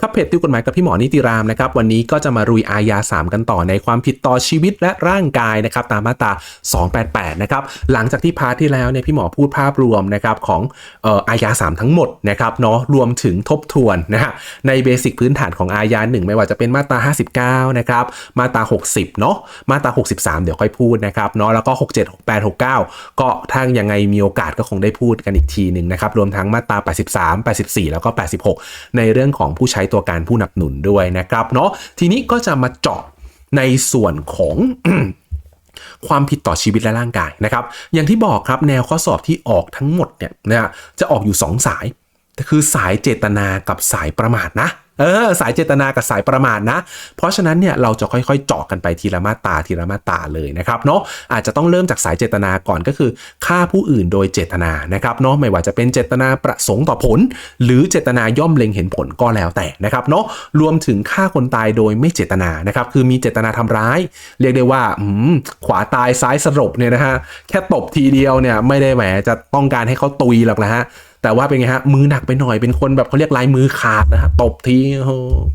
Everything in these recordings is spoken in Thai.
ครับเพจติวกฎหมายกับพี่หมอนิติรามนะครับวันนี้ก็จะมารุยอาญา3 กันต่อในความผิดต่อชีวิตและร่างกายนะครับตามมาตรา 288 นะครับหลังจากที่พาร์ทที่แล้วเนี่ยพี่หมอพูดภาพรวมนะครับของเอ่ออาญา3 ทั้งหมดนะครับเนาะรวมถึงทบทวนนะฮะในเบสิกพื้นฐานของอาญา1 ไม่ว่าจะเป็นมาตรา 59 นะครับมาตรา 60 เนาะมาตรา 63 เดี๋ยวค่อยพูดนะครับเนาะแล้วก็ 67 68 69 ก็ถ้ายังไงมีโอกาสก็คงได้พูดกันอีกทีหนึ่งนะครับรวมทั้งมาตรา 83 84 แล้วก็ 86 ในเรื่องของผู้ใช้ตัวการผู้หนับหนุนด้วยนะครับเนาะทีนี้ก็จะมาเจาะในส่วนของความผิดต่อชีวิตและร่างกายนะครับ อย่างที่บอกครับแนวข้อสอบที่ออกทั้งหมดเนี่ยนะฮะจะออกอยู่ 2 สาย คือสายเจตนากับสายประมาทนะเออสายเจตนากับสายประมาทนะ เพราะฉะนั้นเนี่ยเราจะค่อยๆเจาะกันไปทีละมาตาทีละมาตาเลยนะครับเนาะอาจจะต้องเริ่มจากสายเจตนาก่อนก็คือฆ่าผู้อื่นโดยเจตนานะครับเนาะไม่ว่าจะเป็นเจตนาประสงค์ต่อผล หรือเจตนาย่อมเล็งเห็นผลก็แล้วแต่นะครับเนาะรวมถึงฆ่าคนตายโดยไม่เจตนานะครับคือมีเจตนาทำร้าย เรียกได้ว่าอืมขวาตายซ้ายสลบเนี่ยนะฮะแค่ตบทีเดียวเนี่ยไม่ได้แหมจะต้องการให้เขาตุยหรอกนะฮะ แต่ว่าเป็นไงฮะมือหนักไปหน่อยเป็นคนแบบเขาเรียกลายมือขาดนะฮะตบที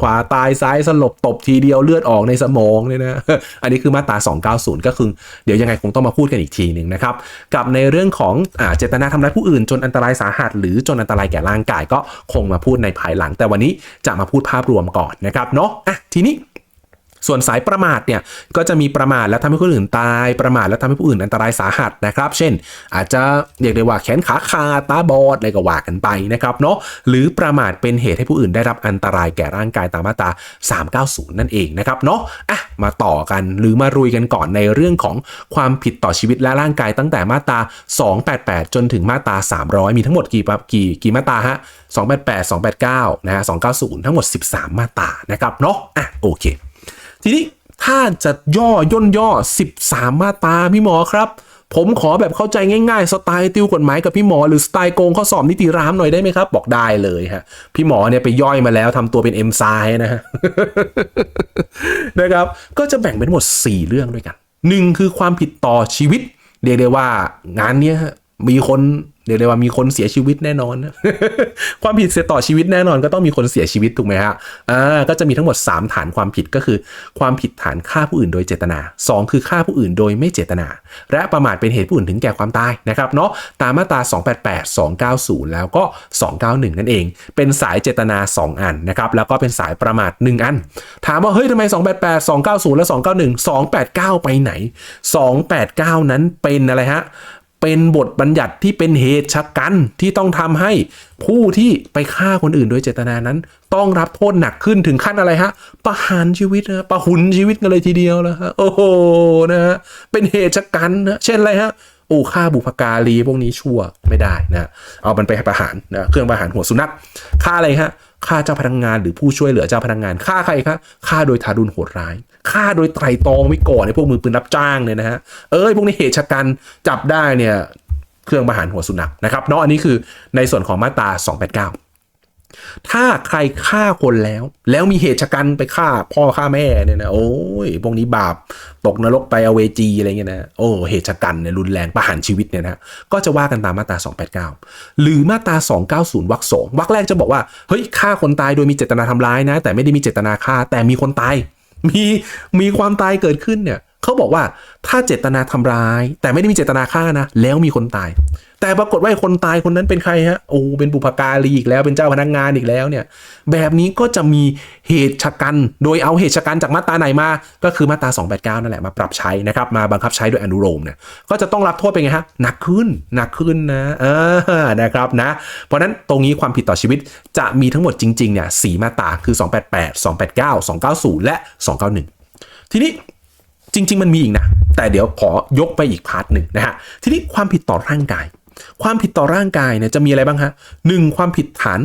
ขวาตายซ้ายสลบตบทีเดียวเลือดออกในสมองเนี่ยนะอันนี้คือมาตรา 290 ก็คือ เดี๋ยวยังไงคงต้องมาพูดกันอีกทีหนึ่งนะครับกับในเรื่องของอเจตนาทำร้ายผู้อื่น จนอันตรายสาหัส หรือจนอันตรายแก่ร่างกายก็คงมาพูดในภายหลัง แต่วันนี้จะมาพูดภาพรวมก่อนนะครับเนาะอะทีนี้ ส่วนสายประมาทเนี่ยก็จะมีประมาทแล้วทำให้ผู้อื่นตาย ประมาทแล้วทำให้ผู้อื่นอันตรายสาหัสนะครับ เช่น อาจจะเรียกได้ว่าแขนขาขาตาบอดอะไรก็ว่ากันไปนะครับเนาะหรือประมาทเป็นเหตุให้ผู้อื่นได้รับอันตรายแก่ร่างกายตามมาตรา 390 นั่นเองนะครับเนาะอะมาต่อกันหรือมารุยกันก่อนในเรื่องของความผิดต่อชีวิตและร่างกายตั้งแต่มาตรา 288 จนถึงมาตรา 300 มีทั้งหมดกี่ปะกี่กี่มาตราฮะ288 289นะฮะ290 ทั้งหมด 13 มาตรานะครับเนาะอะโอเค ทีนี้ถ้าจะย่อย่นย่อ 13 มาตราพี่หมอครับ ผมขอแบบเข้าใจง่ายๆ สไตล์ติวกฎหมายกับพี่หมอ หรือสไตล์โกงข้อสอบนิติรามหน่อยได้ไหมครับ บอกได้เลยฮะพี่หมอเนี่ยไปย่อยมาแล้วทำตัวเป็นเอ็มไซนะฮะนะครับ ก็จะแบ่งเป็นหมด 4 เรื่องด้วยกันหนึ่งคือความผิดต่อชีวิต เรียกได้ว่างานเนี้ยฮะ มีคนเรียกได้ว่ามีคนเสียชีวิตแน่นอนความผิดเสียต่อชีวิตแน่นอนก็ต้องมีคนเสียชีวิตถูกไหมฮะอ่าก็จะมีทั้งหมด 3 ฐานความผิดก็คือ ความผิดฐานฆ่าผู้อื่นโดยเจตนา 2 คือฆ่าผู้อื่นโดยไม่เจตนา และประมาทเป็นเหตุผู้อื่นถึงแก่ความตายนะครับเนาะตามมาตรา 288 290 แล้วก็ 291 นั่นเอง เป็นสายเจตนา 2 อันนะครับแล้วก็เป็นสายประมาท 1 อัน ถามว่าเฮ้ยทำไม 288 290 และ 291 289 ไปไหน 289 นั้นเป็นอะไรฮะ เป็นบทบัญญัติที่เป็นเหตุชะกันที่ต้องทำให้ผู้ที่ไปฆ่าคนอื่นโดยเจตนานั้น ต้องรับโทษหนักขึ้นถึงขั้นอะไรฮะ ประหารชีวิตนะประหุนชีวิตกันเลยทีเดียวแล้วฮะโอ้โหนะฮะเป็นเหตุชะกันนะเช่นอะไรฮะโอ้ฆ่าบุพการีพวกนี้ชั่วไม่ได้นะเอามันไปประหารนะเครื่องประหารหัวสุนัขฆ่าอะไรฮะฆ่าเจ้าพนักงานหรือผู้ช่วยเหลือเจ้าพนักงานฆ่าใครครับฆ่าโดยทารุณโหดร้าย ฆ่าโดยไตรตรองไว้ก่อนในพวกมือปืนรับจ้างเนี่ยนะฮะเอ้ยพวกนี้เหตุชะกันจับได้เนี่ยเครื่องประหารหัวสุนัขนะครับเนาะอันนี้คือในส่วนของมาตรา 289 ถ้าใครฆ่าคนแล้ว แล้วมีเหตุชะกันไปฆ่าพ่อฆ่าแม่เนี่ยนะโอ้ยพวกนี้บาปตกนรกไปอเวจีอะไรเงี้ยนะโอ้เหตุชะกันเนี่ยรุนแรงประหารชีวิตเนี่ยนะก็จะว่ากันตามมาตรา 289 หรือมาตรา 290วรรคสองวรรคแรกจะบอกว่าเฮ้ยฆ่าคนตายโดยมีเจตนาทำร้ายนะ แต่ไม่ได้มีเจตนาฆ่าแต่มีคนตาย มีมีความตายเกิดขึ้นเนี่ย เขาบอกว่าถ้าเจตนาทำร้าย แต่ไม่ได้มีเจตนาฆ่านะ แล้วมีคนตาย แต่ปรากฏว่าไอ้คนตายคนนั้นเป็นใครฮะโอ้เป็นบุพการีอีกแล้วเป็นเจ้าพนักงานอีกแล้วเนี่ย แบบนี้ก็จะมีเหตุชะกัน โดยเอาเหตุชะกันจากมาตราไหนมา ก็คือมาตรา289 นั่นแหละมาปรับใช้นะครับ มาบังคับใช้โดยอนุโลมเนี่ยก็จะต้องรับโทษเป็นไงฮะหนักขึ้นหนักขึ้นนะเออนะครับนะ เพราะฉะนั้นตรงนี้ความผิดต่อชีวิตจะมีทั้งหมดจริงๆเนี่ยสมาตราคือ 288 289 290 และ 291 ทีนี้ จริง ๆ มันมีอีกนะ แต่เดี๋ยวขอยกไปอีกพาร์ทหนึ่งนะฮะทีนี้ความผิดต่อร่างกาย ความผิดต่อร่างกายเนี่ยจะมีอะไรบ้างฮะหนึ่งความผิดฐาน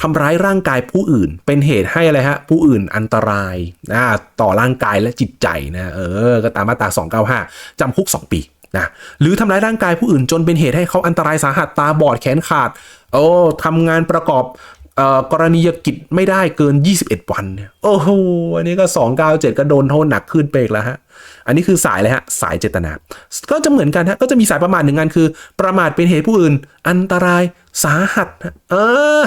ทำร้ายร่างกายผู้อื่น เป็นเหตุให้อะไรฮะผู้อื่นอันตรายนะต่อร่างกายและจิตใจนะเออก็ตามมาตรา 295จำคุก 2 ปีนะหรือทำร้ายร่างกายผู้อื่นจนเป็นเหตุให้เขาอันตรายสาหัสตาบอดแขนขาดโอ้ทำงานประกอบ กรณียกิจไม่ได้เกิน 21 วันเนี่ยโอ้โหอันนี้ก็ 297 ก็โดนโทษหนักขึ้นไปอีกแล้วฮะ อันนี้คือสายเลยฮะ สายเจตนา ก็จะเหมือนกันฮะ ก็จะมีสายประมาทหนึ่งงานคือ ประมาทเป็นเหตุผู้อื่น อันตรายสาหัสเออ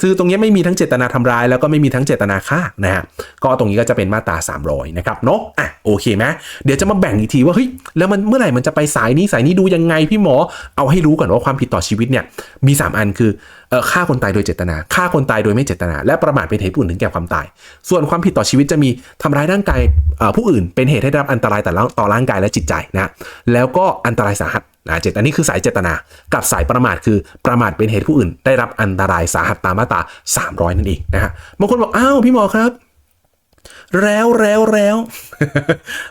คือตรงนี้ไม่มีทั้งเจตนาทำร้าย แล้วก็ไม่มีทั้งเจตนาฆ่านะฮะก็ตรงนี้ก็จะเป็นมาตรา300นะครับเนาะอะโอเคไหมเดี๋ยวจะมาแบ่งอีกทีว่าเฮ้ยแล้วมันเมื่อไหร่มันจะไปสายนี้สายนี้ดูยังไงพี่หมอเอาให้รู้ก่อนว่าความผิดต่อชีวิตเนี่ยมี 3 อันคือฆ่าคนตายโดยเจตนาฆ่าคนตายโดยไม่เจตนา และประมาทเป็นเหตุอื่นถึงแก่ความตาย ส่วนความผิดต่อชีวิตจะมีทำร้ายร่างกายผู้อื่น เป็นเหตุให้ได้รับอันตรายต่อร่างต่อร่างกายและจิตใจนะแล้วก็อันตรายสาหัส นะเจตอันนี้คือสายเจตนา กับสายประมาทคือประมาทเป็นเหตุผู้อื่น ได้รับอันตรายสาหัสตามมาตรา300 นั่นเองนะฮะบางคนบอกอ้าวพี่หมอครับ แล้วแล้วแล้ว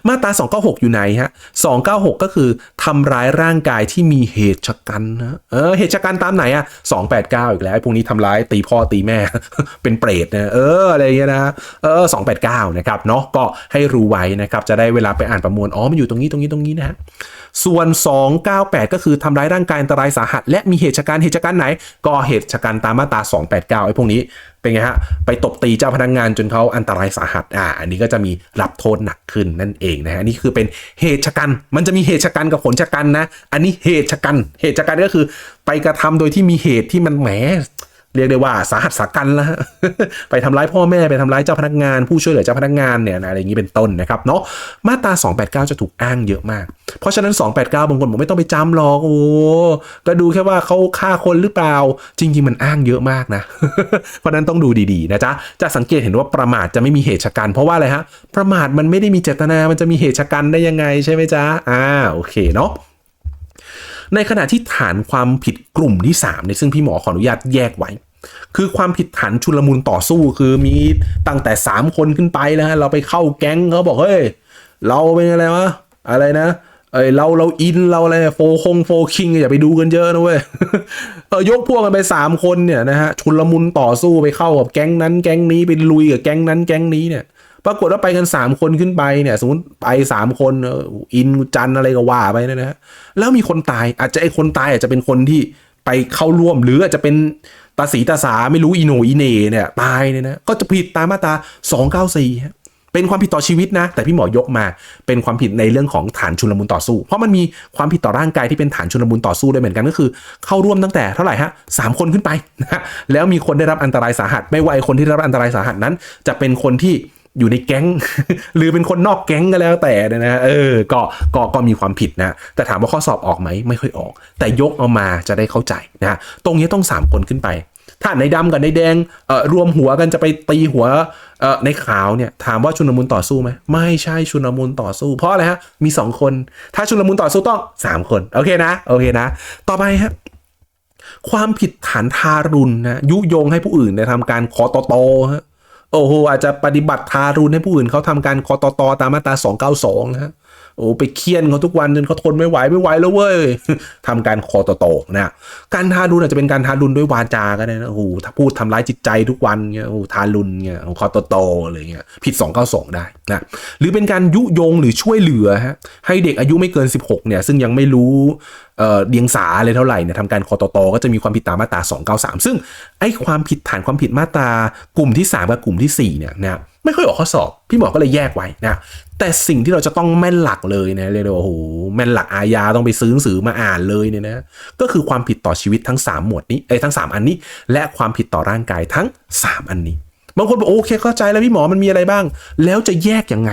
มาตรา296 อยู่ไหนฮะ296 ก็คือทำร้ายร่างกายที่มีเหตุชะกันนะเออเหตุชะกันตามไหนอะ289 อีกแล้วไอ้พวกนี้ทำร้ายตีพ่อตีแม่ เป็นเปรตนะเอออะไรเงี้ยนะเออ289 นะครับเนาะก็ให้รู้ไว้นะครับ จะได้เวลาไปอ่านประมวลอ๋อมันอยู่ตรงนี้ตรงนี้ตรงนี้นะฮะ ส่วน 298 ก็คือทำร้ายร่างกายอันตรายสาหัส และมีเหตุชะกันเหตุชะกันไหน ก็เหตุชะกันตามมาตรา 289 ไอ้พวกนี้เป็นไงฮะ ไปตบตีเจ้าพนักงานจนเขาอันตรายสาหัส อ่า อันนี้ก็จะมีรับโทษหนักขึ้นนั่นเองนะฮะ นี่คือเป็นเหตุชะกัน มันจะมีเหตุชะกันกับผลชะกันนะ อันนี้เหตุชะกัน เหตุชะกันก็คือ ไปกระทำโดยที่มีเหตุที่มันแหม เรียกได้ว่าสาหัสสากันแล้วฮะไปทำร้ายพ่อแม่ไปทำร้ายเจ้าพนักงาน ผู้ช่วยเหลือเจ้าพนักงานเนี่ยนะอะไรอย่างนี้เป็นต้นนะครับเนาะมาตรา 289 จะถูกอ้างเยอะมาก เพราะฉะนั้น 289 บางคนบอกไม่ต้องไปจำหรอกโอ้ก็ดูแค่ว่าเขาฆ่าคนหรือเปล่า จริง ๆ มันอ้างเยอะมากนะ เพราะฉะนั้นต้องดูดีๆนะจ๊ะจะสังเกตเห็นว่าประมาทจะไม่มีเหตุชะกันเพราะว่าอะไรฮะประมาทมันไม่ได้มีเจตนามันจะมีเหตุชะกันได้ยังไงใช่ไหมจ๊ะอ่าโอเคเนาะ ในขณะที่ฐานความผิดกลุ่มที่3เนี่ยซึ่งพี่หมอขออนุญาตแยกไว้ คือความผิดฐานชุลมุนต่อสู้คือมีตั้งแต่ 3 คนขึ้นไปแล้วฮะเราไปเข้าแก๊งเขาบอกเฮ้ยเราเป็นอะไรวะอะไรนะเอ้ยเราเราอินเราอะไรโฟคงโฟคิงอย่าไปดูกันเยอะนะเว้ยเออยกพวกกันไป 3 คนเนี่ยนะฮะชุลมุนต่อสู้ไปเข้ากับแก๊งนั้นแก๊งนี้ไปลุยกับแก๊งนั้นแก๊งนี้เนี่ย ปรากฏว่าไปกัน 3 คนขึ้นไปเนี่ย สมมติไป 3 คนอินจันอะไรก็ว่าไปเนยนะฮะแล้วมีคนตายอาจจะไอคนตายอาจจะเป็นคนที่ไปเข้าร่วมหรืออาจจะเป็นตาสีตาสาไม่รู้อีโนอีเนเนี่ยตายเนี่ยนะก็จะผิดตามมาตรา294ฮะเป็นความผิดต่อชีวิตนะ แต่พี่หมอยกมาเป็นความผิดในเรื่องของฐานชุลมุนต่อสู้ เพราะมันมีความผิดต่อร่างกายที่เป็นฐานชุลมุนต่อสู้ด้วยเหมือนกันก็คือ เข้าร่วมตั้งแต่เท่าไหร่ฮะสามคนขึ้นไปนะแล้วมีคนได้รับอันตรายสาหัส ไม่ว่าไอ้คนที่ได้รับอันตรายสาหัสนั้น จะเป็นคนที่ อยู่ในแก๊ง หรือเป็นคนนอกแก๊งก็แล้วแต่นะเออก็ก็ก็มีความผิดนะ แต่ถามว่าข้อสอบออกไหมไม่ค่อยออก แต่ยกเอามาจะได้เข้าใจนะตรงนี้ต้อง 3 คนขึ้นไป ถ้าในดำกับในแดงเอ่อรวมหัวกันจะไปตีหัวเอ่อในขาวเนี่ยถามว่าชุนลมุนต่อสู้ไหมไม่ใช่ชุนลมุนต่อสู้ เพราะอะไรฮะมี 2 คน ถ้าชุนลมุนต่อสู้ต้อง 3 คนโอเคนะโอเคนะ ต่อไปฮะความผิดฐานทารุณนะยุยงให้ผู้อื่นเนี่ยทำการคอตตฮะ โอ้โหอาจจะปฏิบัติทารุณให้ผู้อื่นเขาทำการคอตตตามมาตรา292นะฮะโอ้ไปเคี่ยนเขาทุกวันจนเขาทนไม่ไหวไม่ไหวแล้วเว้ยทำการคอตตนะการทารุณอาจจะเป็นการทารุณด้วยวาจาก็ได้นะโอ้โหถ้าพูดทำร้ายจิตใจทุกวันเงี้ยโอ้ทารุณเงี้ยคอตตอะไรเงี้ยผิด 292 ได้นะหรือเป็นการยุยงหรือช่วยเหลือฮะให้เด็กอายุไม่เกิน 16เนี่ยซึ่งยังไม่รู้เอ่อเดียงสาอะไรเท่าไหร่เนี่ยทำการคอตตก็จะมีความผิดตามมาตรา 293 ซึ่งไอ้ความผิดฐานความผิดมาตรากลุ่มที่ 3 กับกลุ่มทีสี่ 4 เนี่ยนะไม่ค่อยออกข้อสอบ พี่หมอก็เลยแยกไว้นะแต่สิ่งที่เราจะต้องแม่นหลักเลยนะเรียกว่าโอ้โหแม่นหลักอาญาต้องไปซื้อหนังสือมาอ่านเลยเนี่ยนะก็คือความผิดต่อชีวิตทั้ง 3 หมวดนี้ไอ้ทั้ง 3 อันนี้ และความผิดต่อร่างกายทั้ง 3 อันนี้บางคนบอกโอเคเข้าใจแล้วพี่หมอมันมีอะไรบ้าง แล้วจะแยกยังไง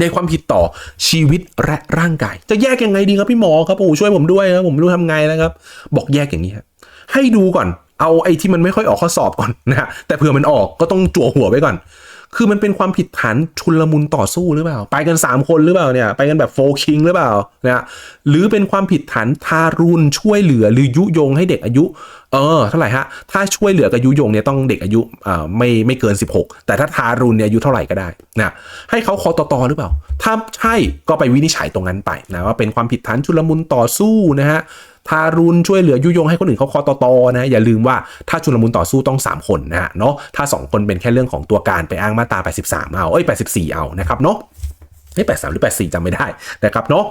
ในความผิดต่อชีวิตและร่างกาย จะแยกยังไงดีครับพี่หมอครับโอ้ช่วยผมด้วยครับผมไม่รู้ทำไงนะครับ บอกแยกอย่างนี้ครับให้ดูก่อน เอาไอ้ที่มันไม่ค่อยออกข้อสอบก่อนนะฮะแต่เผื่อมันออกก็ต้องจั่วหัวไว้ก่อน คือมันเป็นความผิดฐานชุลมุนต่อสู้หรือเปล่า ไปกัน 3 คนหรือเปล่าเนี่ย ไปกันแบบโฟคิงหรือเปล่านะหรือเป็นความผิดฐานทารุณช่วยเหลือหรือยุยงให้เด็กอายุ เออเท่าไหร่ฮะ ถ้าช่วยเหลือกับยุยงเนี่ยต้องเด็กอายุอ่าไม่ไม่เกิน 16 แต่ถ้าทารุณเนี่ยอายุเท่าไหร่ก็ได้นะให้เขาคอตตหรือเปล่า ถ้าใช่ก็ไปวินิจฉัยตรงนั้นไปนะว่าเป็นความผิดฐานชุลมุนต่อสู้นะฮะ ทารุณช่วยเหลือยุยงให้คนอื่นเขาคอตตนะอย่าลืมว่าถ้าชุลมุนต่อสู้ต้อง 3 คนนะฮะเนาะถ้า 2 คนเป็นแค่เรื่องของตัวการไปอ้างมาตรา83 เอาเอ้ย84 เอานะครับเนาะเฮ้แปดสามหรือแปดสี่จำไม่ได้นะครับเนาะ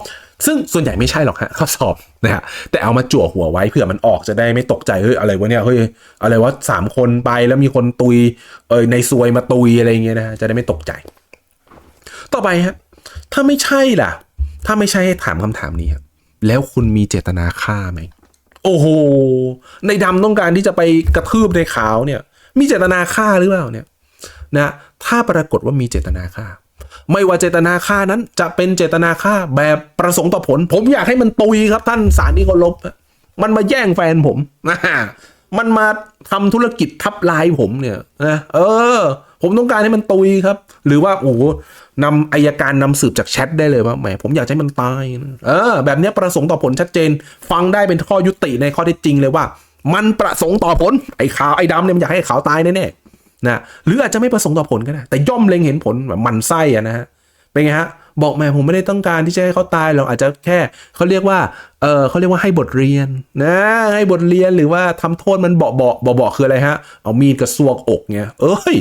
ซึ่งส่วนใหญ่ไม่ใช่หรอกฮะข้อสอบนะฮะแต่เอามาจั่วหัวไว้เผื่อมันออกจะได้ไม่ตกใจเฮ้ยอะไรวะเนี่ยเฮ้ยอะไรวะสามคนไปแล้วมีคนตุยเออในซวยมาตุยอะไรเงี้ยนะจะได้ไม่ตกใจ ต่อไปฮะถ้าไม่ใช่ล่ะ ถ้าไม่ใช่ให้ถามคำถามนี้ครับ แล้วคุณมีเจตนาฆ่าไหม โอ้โห ในดำต้องการที่จะไปกระทืบในขาวเนี่ย มีเจตนาฆ่าหรือเปล่าเนี่ยนะ ถ้าปรากฏว่ามีเจตนาฆ่า ไม่ว่าเจตนาฆ่านั้น จะเป็นเจตนาฆ่าแบบประสงค์ต่อผล ผมอยากให้มันตุยครับท่านสารที่เคารพมันมาแย่งแฟนผมนะมันมาทำธุรกิจทับลายผมเนี่ยนะเออ ผมต้องการให้มันตุยครับ หรือว่าโอ้นำอายการนำสืบจากแชทได้เลยว่าแหมผมอยากให้มันตายเออแบบนี้ประสงค์ต่อผลชัดเจน ฟังได้เป็นข้อยุติในข้อเท็จจริงเลยว่า มันประสงค์ต่อผลไอ้ขาวไอ้ดำเนี่ยมันอยากให้ขาวตายแน่ๆนะหรืออาจจะไม่ประสงค์ต่อผลก็ได้แต่ย่อมเล็งเห็นผลแบบมันไส้อะนะฮะเป็นไงฮะบอกแม่ผมไม่ได้ต้องการที่จะให้เขาตายหรอกอาจจะแค่เขาเรียกว่า เออเขาเรียกว่าให้บทเรียนนะ ให้บทเรียนหรือว่าทำโทษมันเบาเบาเบาเบาคืออะไรฮะ เอามีดกระซวกอกเงี้ยเอ้ย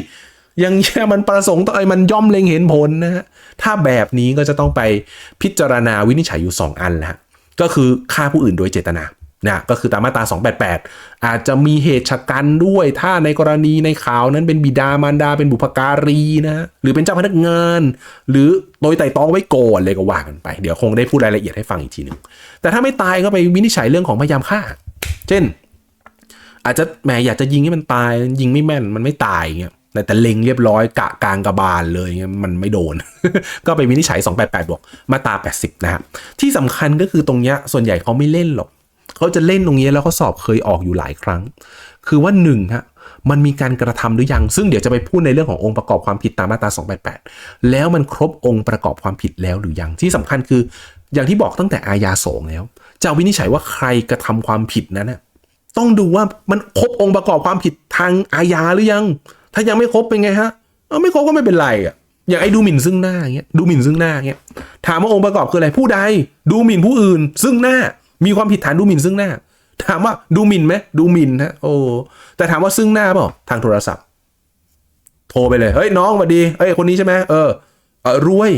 ยังแค่มันประสงค์ต่อไอ้มันย่อมเล็งเห็นผลนะฮะถ้าแบบนี้ก็จะต้องไปพิจารณาวินิจฉัยอยู่ 2 อันแหละก็คือฆ่าผู้อื่นโดยเจตนานะก็คือตามมาตรา 288 อาจจะมีเหตุฉกันด้วย ถ้าในกรณีในข่าวนั้นเป็นบิดามารดาเป็นบุพการีนะ หรือเป็นเจ้าพนักงาน หรือโดยไต่ตองไว้ก่อนเลยก็ว่ากันไป เดี๋ยวคงได้พูดรายละเอียดให้ฟังอีกทีหนึ่ง แต่ถ้าไม่ตายก็ไปวินิจฉัยเรื่องของพยายามฆ่า เช่น อาจจะแหมอยากจะยิงให้มันตายยิงไม่แม่นมันไม่ตายเงี้ย แต่แต่เล็งเรียบร้อยกะกลางกระบาลเลยเงี้ยมันไม่โดน ก็ไปวินิจฉัย 288บวกมาตรา 80 นะครับ ที่สำคัญก็คือตรงเนี้ยส่วนใหญ่เขาไม่เล่นหรอกเขาจะเล่นตรงนี้แล้วเขาสอบเคยออกอยู่หลายครั้ง คือว่าหนึ่งฮะมันมีการกระทำหรือยัง ซึ่งเดี๋ยวจะไปพูดในเรื่องขององค์ประกอบความผิดตามมาตรา 288 แล้วมันครบองค์ประกอบความผิดแล้วหรือยัง ที่สำคัญคืออย่างที่บอกตั้งแต่อาญาสองแล้ว จะวินิจฉัยว่าใครกระทำความผิดนั้นนะต้องดูว่ามันครบองค์ประกอบความผิดทางอาญาหรือยัง ถ้ายังไม่ครบเป็นไงฮะเอาไม่ครบก็ไม่เป็นไรอะอย่างไอ้ดูหมิ่นซึ่งหน้าเงี้ยดูหมิ่นซึ่งหน้าเงี้ยถามว่าองค์ประกอบคืออะไรผู้ใด ดูหมิ่นผู้อื่น ซึ่งหน้ามีความผิดฐานดูหมิ่นซึ่งหน้า ถามว่าดูหมิ่นไหมดูหมิ่นฮะโอ้แต่ถามว่าซึ่งหน้าเปล่าทางโทรศัพท์ โทรไปเลยเฮ้ยน้องสวัสดีเอ้ยคนนี้ใช่ไหมเออเออรวย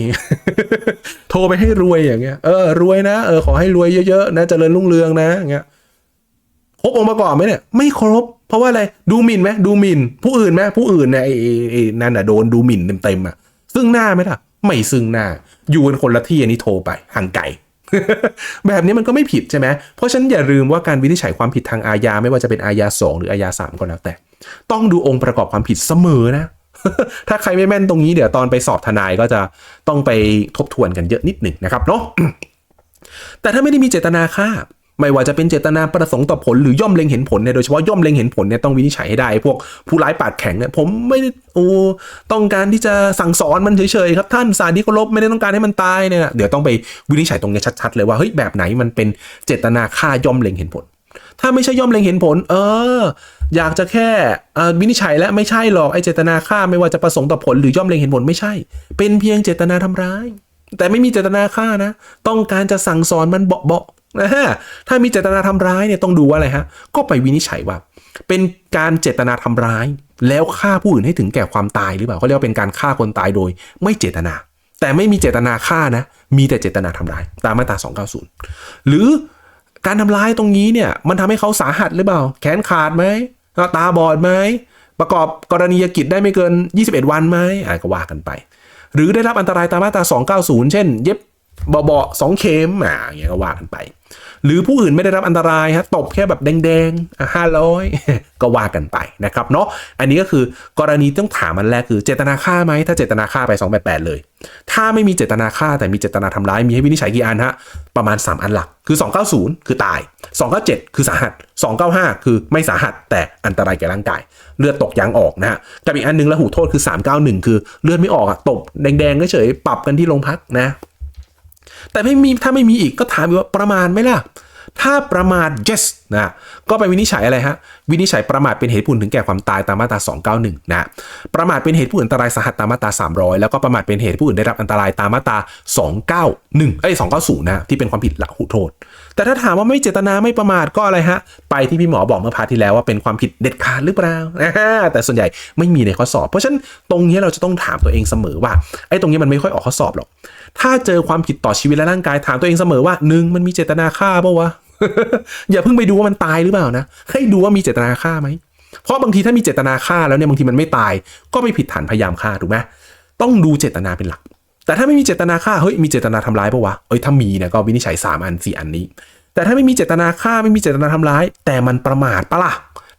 โทรไปให้รวยอย่างเงี้ยเออรวยนะเออขอให้รวยเยอะๆนะเจริญรุ่งเรืองนะอย่างเงี้ยครบองค์ประกอบไหมเนี่ยไม่ครบ เพราะว่าอะไรดูหมิ่นไหมดูหมิ่น ผู้อื่นไหมผู้อื่นเนี่ยไอ้นั่นอะโดนดูหมิ่นเต็มๆอะซึ่งหน้าไหมล่ะ ไม่ซึ่งหน้า อยู่กันคนละที่อันนี้โทรไปห่างไกลแบบนี้มันก็ไม่ผิดใช่ไหมเพราะฉะนั้นอย่าลืมว่าการวินิจฉัยความผิดทางอาญาไม่ว่าจะเป็นอาญาสองหรืออาญาสามก็แล้วแต่ ต้องดูองค์ประกอบความผิดเสมอนะ ถ้าใครไม่แม่นตรงนี้เดี๋ยวตอนไปสอบทนายก็จะต้องไปทบทวนกันเยอะนิดหนึ่งนะครับเนาะแต่ถ้าไม่ได้มีเจตนาฆ่า ไม่ว่าจะเป็นเจตนาประสงค์ต่อผลหรือย่อมเล็งเห็นผลเนี่ยโดยเฉพาะย่อมเล็งเห็นผลเนี่ยต้องวินิจฉัยให้ได้ พวกผู้ร้ายปาดแข็งเนี่ยผมไม่โอ้ต้องการที่จะสั่งสอนมันเฉยๆครับท่านสารที่เคารพไม่ได้ต้องการให้มันตายเนี่ยเดี๋ยวต้องไปวินิจฉัยตรงนี้ชัดๆเลยว่าเฮ้ยแบบไหนมันเป็นเจตนาฆ่าย่อมเล็งเห็นผล ถ้าไม่ใช่ย่อมเล็งเห็นผล เออ อยากจะแค่วินิจฉัยแล้วไม่ใช่หรอกไอ้เจตนาฆ่าไม่ว่าจะประสงค์ต่อผลหรือย่อมเล็งเห็นผลไม่ใช่ เป็นเพียงเจตนาทำร้าย แต่ไม่มีเจตนาฆ่านะ ต้องการจะสั่งสอนมันเบา นะฮะถ้ามีเจตนาทำร้ายเนี่ยต้องดูว่าอะไรฮะ ก็ไปวินิจฉัยว่า เป็นการเจตนาทำร้าย แล้วฆ่าผู้อื่นให้ถึงแก่ความตายหรือเปล่าเขาเรียกว่าเป็นการฆ่าคนตายโดย ไม่เจตนา แต่ไม่มีเจตนาฆ่านะ มีแต่เจตนาทำร้าย ตามมาตรา290 หรือการทำร้ายตรงนี้เนี่ย มันทำให้เขาสาหัสหรือเปล่า แขนขาดไหมตาบอดไหมประกอบกรณียกิจได้ไม่เกิน 21 วันไหมอะไรก็ว่ากันไป หรือได้รับอันตรายตามมาตรา290 เช่น เย็บ เบาๆสองเข็มอ่าอย่างเงี้ยก็ว่ากันไป หรือผู้อื่นไม่ได้รับอันตรายฮะตบแค่แบบแดงๆห้าร้อยก็ว่ากันไปนะครับเนาะอันนี้ก็คือกรณีต้องถามมันแรกคือเจตนาฆ่าไหมถ้าเจตนาฆ่าไป 288 เลย ถ้าไม่มีเจตนาฆ่าแต่มีเจตนาทำร้ายมีให้วินิจฉัยกี่อันฮะประมาณ 3 อันหลักคือ 290 คือตาย 297 คือสาหัส 295 คือไม่สาหัสแต่อันตรายแก่ร่างกาย เลือดตกยางออกนะฮะกับอีกอันนึงแล้วหูโทษคือ 391 คือเลือดไม่ออกอะตบแดงๆเฉยปรับกันที่โรงพักนะ แต่ไม่มีถ้าไม่มีอีกก็ถามว่าประมาณไหมล่ะ ถ้าประมาท yes นะก็ไปวินิจฉัยอะไรฮะ วินิจฉัยประมาทเป็นเหตุผลถึงแก่ความตายตามมาตรา 291 นะ ประมาทเป็นเหตุผู้อื่นอันตรายสาหัสตามมาตรา 300 แล้วก็ประมาทเป็นเหตุผู้อื่นได้รับอันตรายตามมาตรา 291 เอ้ย 290 นะ ที่เป็นความผิดละหุโทษ แต่ถ้าถามว่าไม่เจตนาไม่ประมาทก็อะไรฮะ ไปที่พี่หมอบอกเมื่อพาร์ทที่แล้วว่าเป็นความผิดเด็ดขาดหรือเปล่า แต่ส่วนใหญ่ไม่มีในข้อสอบ เพราะฉะนั้นตรงนี้เราจะต้องถามตัวเองเสมอว่าไอ้ตรงนี้มันไม่ค่อยออกข้อสอบหรอก ถ้าเจอความผิดต่อชีวิตและร่างกายถามตัวเองเสมอว่าหนึ่งมันมีเจตนาฆ่าปะวะ อย่าเพิ่งไปดูว่ามันตายหรือเปล่านะ ให้ดูว่ามีเจตนาฆ่าไหม เพราะบางทีถ้ามีเจตนาฆ่าแล้วเนี่ยบางทีมันไม่ตาย ก็ไม่ผิดฐานพยายามฆ่าถูกไหมต้องดูเจตนาเป็นหลัก แต่ถ้าไม่มีเจตนาฆ่าเฮ้ยมีเจตนาทำร้ายปะวะเอ้ยถ้ามีเนี่ยก็วินิจฉัย3อัน4อันนี้ แต่ถ้าไม่มีเจตนาฆ่าไม่มีเจตนาทำร้าย แต่มันประมาทปะล่ะ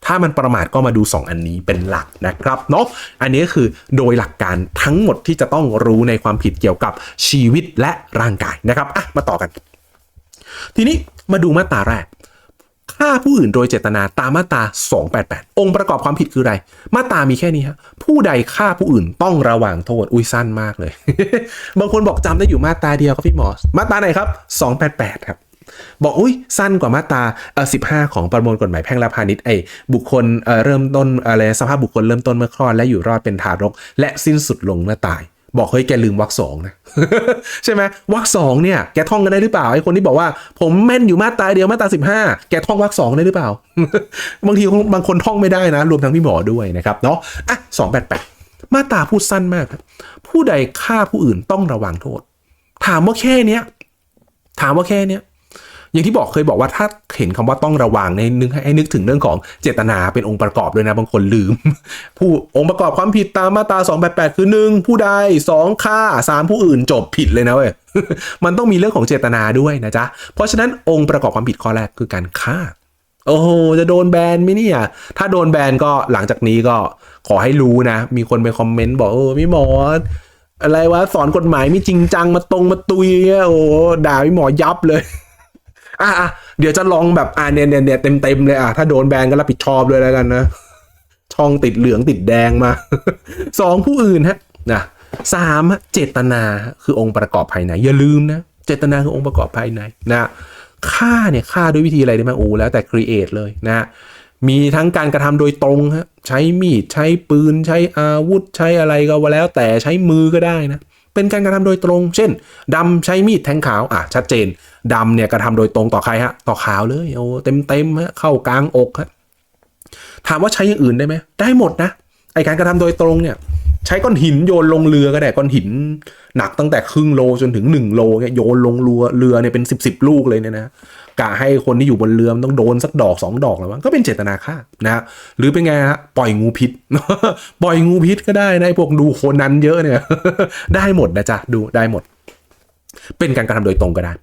ถ้ามันประมาทก็มาดู 2 อันนี้เป็นหลักนะครับเนาะอันนี้ก็คือโดยหลักการทั้งหมดที่จะต้องรู้ในความผิดเกี่ยวกับชีวิตและร่างกายนะครับอะมาต่อกัน ทีนี้มาดูมาตราแรกฆ่าผู้อื่นโดยเจตนาตามมาตรา 288 องค์ประกอบความผิดคืออะไร มาตรามีแค่นี้ครับผู้ใดฆ่าผู้อื่นต้องระวังโทษ อุ้ยสั้นมากเลย บางคนบอกจำได้อยู่มาตราเดียวครับพี่หมอ มาตราไหนครับ 288 ครับ บอกอุ้ยสั้นกว่ามาตราเออ15ของประมวลกฎหมายแพ่งและพาณิชย์ไอ้บุคคลเออเริ่มต้นอะไรสภาพบุคคลเริ่มต้นเมื่อคลอดและอยู่รอดเป็นทารก และสิ้นสุดลงเมื่อตายบอกเฮ้ยแกลืมวรรคสองนะใช่ไหมวรรคสองเนี่ยแกท่องกันได้หรือเปล่าไอ้คนที่บอกว่า ผมแม่นอยู่มาตราเดียวมาตราสิบห้าแกท่องวรรคสองได้หรือเปล่า บางทีบางคนท่องไม่ได้นะ รวมทั้งพี่หมอด้วยนะครับเนาะอะสองแปดแปดมาตราพูดสั้นมากครับ ผู้ใดฆ่าผู้อื่นต้องระวังโทษ ถามว่าแค่เนี้ยถามว่าแค่เนี้ย อย่างที่บอกเคยบอกว่าถ้าเห็นคำว่าต้องระวังในนึกให้นึกถึงเรื่องของเจตนาเป็นองค์ประกอบด้วยนะบางคนลืม ผู้องค์ประกอบความผิดตามมาตรา288 คือ 1 ผู้ใด2ฆ่า3 ผู้อื่นจบผิดเลยนะเว้ยมันต้องมีเรื่องของเจตนาด้วยนะจ๊ะเพราะฉะนั้นองค์ประกอบความผิดข้อแรกคือการฆ่าโอ้โห จะโดนแบนไหมเนี่ย ถ้าโดนแบนก็หลังจากนี้ก็ขอให้รู้นะ มีคนไปคอมเมนต์บอกเออพี่หมอ อะไรวะ สอนกฎหมายไม่จริงจังมาตรงมาตุยโอ้ด่าพี่หมอยับเลย อะอะเดี๋ยวจะลองแบบอ่าเนี่ยเนี่ยเนี่ยเต็มเต็มๆเลยอะถ้าโดนแบนก็รับผิดชอบเลยแล้วกันนะช่องติดเหลืองติดแดงมาสองผู้อื่นฮะนะสามเจตนาคือองค์ประกอบภายใน อย่าลืมนะ เจตนาคือองค์ประกอบภายในนะฆ่าเนี่ยฆ่าด้วยวิธีอะไรได้ไหมโอ้แล้วแต่ครีเอทเลยนะมีทั้งการกระทำโดยตรงฮะใช้มีดใช้ปืนใช้อาวุธใช้อะไรก็ว่าแล้วแต่ใช้มือก็ได้นะ เป็นการกระทำโดยตรง เช่นดำใช้มีดแทงขาวอะชัดเจนดำเนี่ยกระทำโดยตรงต่อใครฮะต่อขาวเลยโอ้เต็มเต็มฮะเข้ากลางอกฮะถามว่าใช้อย่างอื่นได้ไหมได้หมดนะไอการกระทำโดยตรงเนี่ยใช้ก้อนหินโยนลงเรือก็ได้ก้อนหิน หนักตั้งแต่ครึ่งโลจนถึงหนึ่งโลเนี่ยโยนลงเรือเรือเนี่ยเป็นสิบสิบลูกเลยเนี่ยนะ กะให้คนที่อยู่บนเรือมันต้องโดนสักดอกสองดอกแล้วมั้งก็เป็นเจตนาฆ่านะหรือเป็นไงฮะปล่อยงูพิษ ปล่อยงูพิษก็ได้นะพวกดูโคนันเยอะเนี่ย ได้หมดนะจ๊ะดูได้หมด เป็นการกระทำโดยตรงก็ได้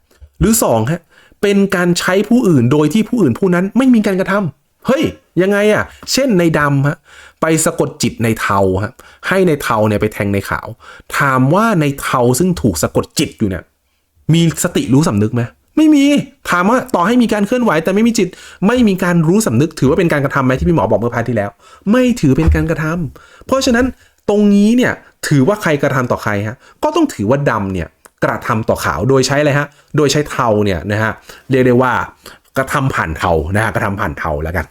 หรือสองฮะเป็นการใช้ผู้อื่นโดยที่ผู้อื่นผู้นั้นไม่มีการกระทำเฮ้ย ยังไงอะ เช่นในดำฮะไปสะกดจิตในเทาฮะให้ในเทาเนี่ยไปแทงในขาว ถามว่าในเทาซึ่งถูกสะกดจิตอยู่เนี่ยมีสติรู้สำนึกไหม ไม่มีถามว่าต่อให้มีการเคลื่อนไหวแต่ไม่มีจิต ไม่มีการรู้สำนึกถือว่าเป็นการกระทำไหมที่พี่หมอบอกเมื่อพาร์ทที่แล้ว ไม่ถือเป็นการกระทำเพราะฉะนั้นตรงนี้เนี่ยถือว่าใครกระทำต่อใครฮะก็ต้องถือว่าดำเนี่ยกระทำต่อขาวโดยใช้อะไรฮะโดยใช้เทาเนี่ยนะฮะเรียกได้ว่ากระทำผ่านเทานะฮะกระทำผ่านเทาแล้วกัน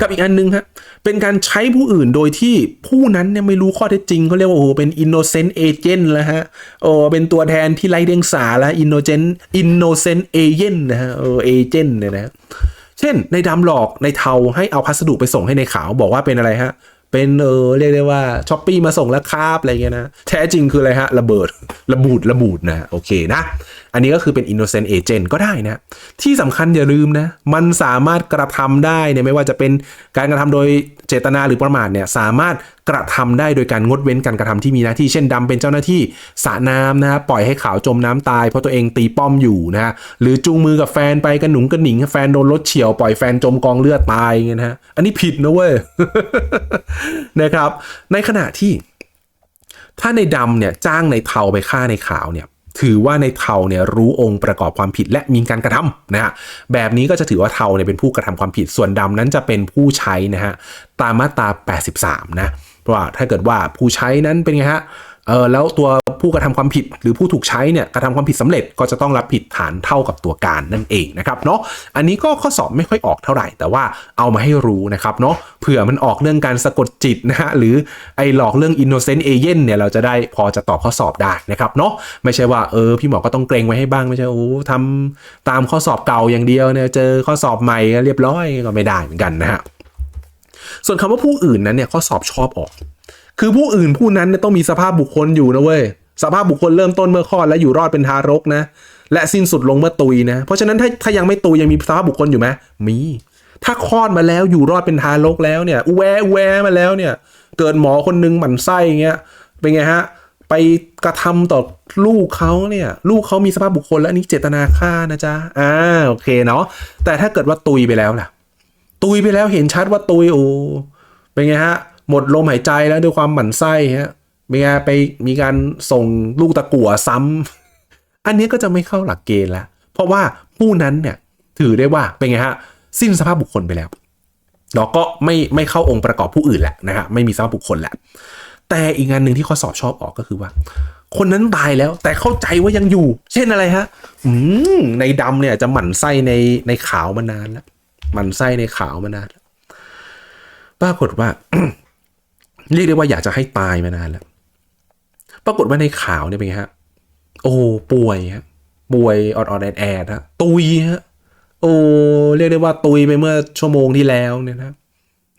กับอีกอันนึงฮะ เป็นการใช้ผู้อื่นโดยที่ผู้นั้นเนี่ยไม่รู้ข้อเท็จจริงเขาเรียกว่าโอ้โหเป็น innocent agent แล้วฮะโอ้เป็นตัวแทนที่ไร้เดียงสาแล้ว innocent innocent agent นะฮะเออ agent เนี่ยนะเช่นในดำหลอกในเทาให้เอาพัสดุไปส่งให้ในขาวบอกว่าเป็นอะไรฮะ เป็นเออเรียกได้ว่าช้อปปี้มาส่งแล้วครับอะไรเงี้ยนะ แท้จริงคืออะไรฮะ ระเบิด ระบูด ระบูดนะ โอเคนะ อันนี้ก็คือเป็น innocent agent ก็ได้นะ ที่สำคัญอย่าลืมนะ มันสามารถกระทำได้เนี่ยไม่ว่าจะเป็นการกระทำโดยเจตนาหรือประมาทเนี่ยสามารถกระทำได้โดยการงดเว้นการกระทำที่มีหน้าที่เช่นดำเป็นเจ้าหน้าที่สระน้ำนะฮะปล่อยให้ขาวจมน้ำตายเพราะตัวเองตีป้อมอยู่นะฮะหรือจูงมือกับแฟนไปกระหนุงกระหนิงแฟนโดนรถเฉียวปล่อยแฟนจมกองเลือดตายอย่างเงี้ยนะฮะอันนี้ผิดนะเว้ยนะครับ ในขณะที่ ถ้าในดำเนี่ยจ้างในเทาไปฆ่าในขาวเนี่ยถือว่าในเทาเนี่ยรู้องค์ประกอบความผิดและมีการกระทำนะฮะแบบนี้ก็จะถือว่าเทาเนี่ยเป็นผู้กระทำความผิดส่วนดำนั้นจะเป็นผู้ใช้นะฮะตามมาตรา 83 นะเพราะว่าถ้าเกิดว่าผู้ใช้นั้นเป็นไงฮะ เออแล้วตัวผู้กระทำความผิดหรือผู้ถูกใช้เนี่ยกระทำความผิดสำเร็จก็จะต้องรับผิดฐานเท่ากับตัวการนั่นเองนะครับเนาะอันนี้ก็ข้อสอบไม่ค่อยออกเท่าไหร่ แต่ว่าเอามาให้รู้นะครับเนาะเผื่อมันออกเรื่องการสะกดจิตนะฮะหรือไอ้หลอกเรื่อง innocent agent เนี่ยเราจะได้พอจะตอบข้อสอบได้นะครับเนาะไม่ใช่ว่าเออพี่หมอก็ต้องเกรงไว้ให้บ้างไม่ใช่โอ้ทำตามข้อสอบเก่าอย่างเดียวเนี่ยเจอข้อสอบใหม่เรียบร้อยก็ไม่ได้เหมือนกันนะฮะส่วนคำว่าผู้อื่นนั้นเนี่ยข้อสอบชอบออก คือผู้อื่นผู้นั้นเนี่ยต้องมีสภาพบุคคลอยู่นะเว้ยสภาพบุคคลเริ่มต้นเมื่อคลอดและอยู่รอดเป็นทารกนะ และสิ้นสุดลงเมื่อตุยนะ เพราะฉะนั้นถ้าถ้ายังไม่ตุยยังมีสภาพบุคคลอยู่ไหมมี ถ้าคลอดมาแล้วอยู่รอดเป็นทารกแล้วเนี่ยแวแวมาแล้วเนี่ย เกิดหมอคนนึงหมั่นไส้ย่างเงี้ยเป็นไงฮะไปกระทำต่อลูกเขาเนี่ย ลูกเขามีสภาพบุคคลและนี้เจตนาฆ่านะจ๊ะอ่าโอเคเนาะแต่ถ้าเกิดว่าตุยไปแล้วล่ะ ตุยไปแล้วเห็นชัดว่าตุยโอเป็นไงฮะ หมดลมหายใจแล้วด้วยความหมั่นไส้ฮะเป็นไงไปมีการส่งลูกตะกั่วซ้ำอันนี้ก็จะไม่เข้าหลักเกณฑ์แล้ว เพราะว่าผู้นั้นเนี่ยถือได้ว่าเป็นไงฮะสิ้นสภาพบุคคลไปแล้วเราก็ไม่ไม่เข้าองค์ประกอบผู้อื่นแหละนะฮะไม่มีสภาพบุคคลแหละแต่อีกงานหนึ่งที่ข้อสอบชอบออกก็คือว่า คนนั้นตายแล้วแต่เข้าใจว่ายังอยู่ เช่นอะไรฮะ อืมในดำเนี่ยจะหมั่นไส้ในในขาวมานานแล้วหมั่นไส้ในขาวมานานแล้วปรากฏว่า เรียกได้ว่าอยากจะให้ตายมานานแล้ว ปรากฏว่าในข่าวเนี่ยเป็นไงฮะ โอ้ป่วยฮะป่วยออดออดแอดแอดฮะตุยฮะโอ้เรียกได้ว่าตุยไปเมื่อชั่วโมงที่แล้วเนี่ยนะ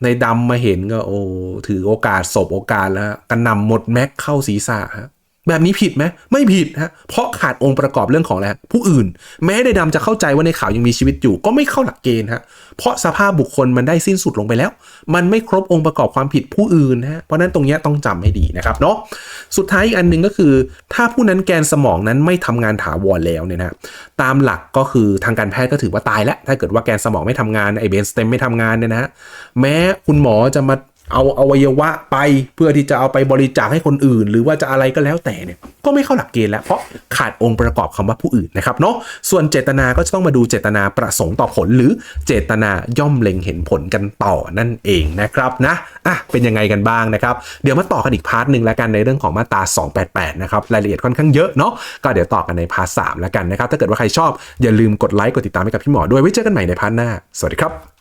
ในดำมาเห็นก็โอ้ถือโอกาสศบโอกาสแล้วกระนำหมดแม็กเข้าศีรษะฮะ แบบนี้ผิดไหมไม่ผิดฮะเพราะขาดองค์ประกอบเรื่องของอะไรผู้อื่น แม้ในดำจะเข้าใจว่าในข่าวยังมีชีวิตอยู่ ก็ไม่เข้าหลักเกณฑ์ฮะเพราะสภาพบุคคลมันได้สิ้นสุดลงไปแล้ว มันไม่ครบองค์ประกอบความผิดผู้อื่นฮะเพราะนั้นตรงนี้ต้องจำให้ดีนะครับเนาะสุดท้ายอีกอันหนึ่งก็คือ ถ้าผู้นั้นแกนสมองนั้นไม่ทำงานถาวรแล้วเนี่ยนะตามหลักก็คือทางการแพทย์ก็ถือว่าตายแล้วถ้าเกิดว่าแกนสมองไม่ทำงานไอเบนสเต็มไม่ทำงานเนี่ยนะฮะแม้คุณหมอจะมา เอาอวัยวะไปเพื่อที่จะเอาไปบริจาคให้คนอื่น หรือว่าจะอะไรก็แล้วแต่เนี่ยก็ไม่เข้าหลักเกณฑ์แล้ว เพราะขาดองค์ประกอบคำว่าผู้อื่นนะครับเนาะส่วนเจตนาก็จะต้องมาดูเจตนาประสงค์ต่อผล หรือเจตนาย่อมเล็งเห็นผลกันต่อนั่นเองนะครับนะอะเป็นยังไงกันบ้างนะครับ เดี๋ยวมาต่อกันอีกพาร์ทหนึ่งแล้วกันในเรื่องของมาตรา 288 นะครับรายละเอียดค่อนข้างเยอะเนาะก็เดี๋ยวต่อกันในพาร์ทสามแล้วกันนะครับถ้าเกิดว่าใครชอบอย่าลืมกดไลค์กดติดตามให้กับพี่หมอด้วยไว้เจอกันใหม่ในพาร์ทหน้า สวัสดีครับ